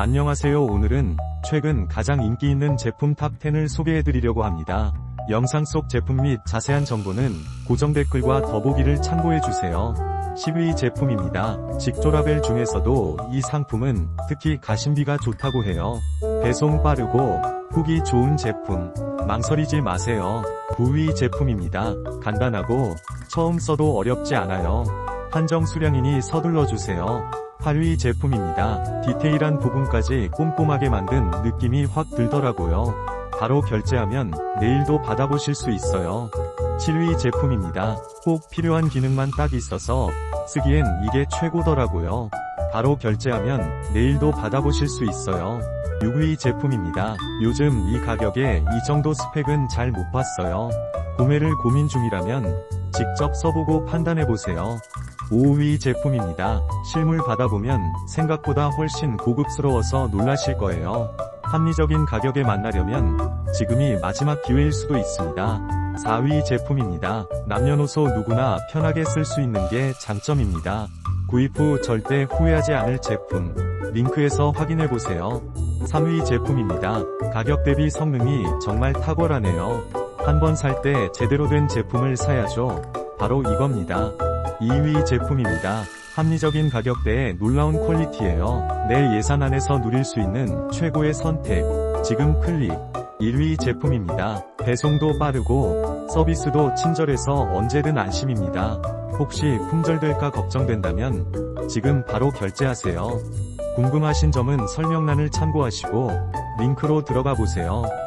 안녕하세요 오늘은 최근 가장 인기 있는 제품 탑10을 소개해드리려고 합니다. 영상 속 제품 및 자세한 정보는 고정 댓글과 더보기를 참고해주세요. 10위 제품입니다. 직조라벨 중에서도 이 상품은 특히 가심비가 좋다고 해요. 배송 빠르고 후기 좋은 제품. 망설이지 마세요. 9위 제품입니다. 간단하고 처음 써도 어렵지 않아요. 한정 수량이니 서둘러 주세요. 8위 제품입니다. 디테일한 부분까지 꼼꼼하게 만든 느낌이 확 들더라고요. 바로 결제하면 내일도 받아보실 수 있어요. 7위 제품입니다. 꼭 필요한 기능만 딱 있어서 쓰기엔 이게 최고더라고요. 바로 결제하면 내일도 받아보실 수 있어요. 6위 제품입니다. 요즘 이 가격에 이 정도 스펙은 잘 못 봤어요. 구매를 고민 중이라면 직접 써보고 판단해보세요. 5위 제품입니다. 실물 받아보면 생각보다 훨씬 고급스러워서 놀라실 거예요. 합리적인 가격에 만나려면 지금이 마지막 기회일 수도 있습니다. 4위 제품입니다. 남녀노소 누구나 편하게 쓸 수 있는 게 장점입니다. 구입 후 절대 후회하지 않을 제품. 링크에서 확인해보세요. 3위 제품입니다. 가격 대비 성능이 정말 탁월하네요. 한 번 살 때 제대로 된 제품을 사야죠. 바로 이겁니다. 2위 제품입니다. 합리적인 가격대에 놀라운 퀄리티예요. 내 예산 안에서 누릴 수 있는 최고의 선택. 지금 클릭. 1위 제품입니다. 배송도 빠르고 서비스도 친절해서 언제든 안심입니다. 혹시 품절될까 걱정된다면 지금 바로 결제하세요. 궁금하신 점은 설명란을 참고하시고 링크로 들어가 보세요.